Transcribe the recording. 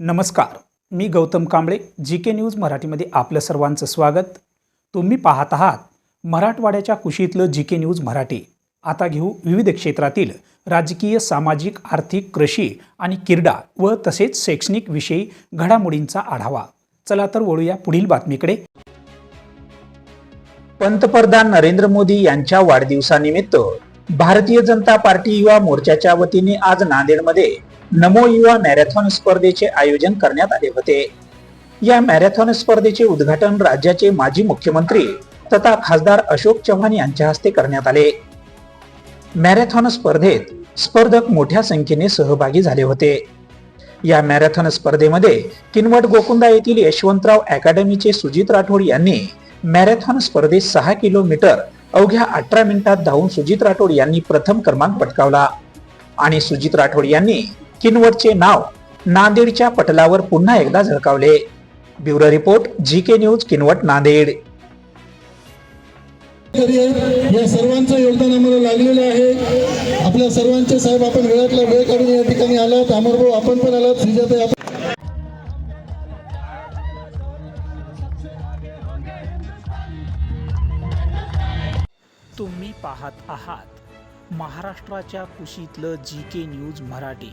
नमस्कार मी Gautam Kamble G K news मराठीमध्ये आपलं सर्वांचं स्वागत. तुम्ही पाहत आहात मराठवाड्याच्या कुशीतलं जी के न्यूज मराठी. आता घेऊ विविध क्षेत्रातील राजकीय सामाजिक आर्थिक कृषी आणि क्रीडा व तसेच शैक्षणिक विषयी घडामोडींचा आढावा. चला तर वळूया पुढील बातमीकडे. पंतप्रधान नरेंद्र मोदी यांच्या वाढदिवसानिमित्त भारतीय जनता पार्टी युवा मोर्चाच्या वतीने आज नांदेडमध्ये नमो युवा मॅरेथॉन स्पर्धेचे आयोजन करण्यात आले होते. या मॅरेथॉन स्पर्धेचे उद्घाटन राज्याचे माजी मुख्यमंत्री तथा खासदार अशोक चव्हाण यांच्या हस्ते करण्यात आले. मॅरेथॉन स्पर्धेत स्पर्धक मोठ्या संख्येने सहभागी झाले होते. या मॅरेथॉन स्पर्धेमध्ये किनवट गोकुंदा येथील यशवंतराव अकॅडमीचे सुजित राठोड यांनी मॅरेथॉन स्पर्धेत सहा किलोमीटर अवघ्या अठरा मिनिटात धावून सुजित राठोड यांनी प्रथम क्रमांक पटकावला. आणि सुजित राठोड यांनी किनवटचे नाव नांदेडच्या पटलावर पुन्हा एकदा झळकावले. Bureau report G K news Kinwat Nanded. या सर्वांचं योगदान आम्हाला लागलेलं आहे. आपल्या सर्वांचे साहेब आपण वेळातला वेळ काढून या ठिकाणी आलात. अमरभाऊ आपण पण आलात. श्रीजाताई आपण तुम्ही पाहत आहात महाराष्ट्राच्या कुशीतलं जी के न्यूज मराठी.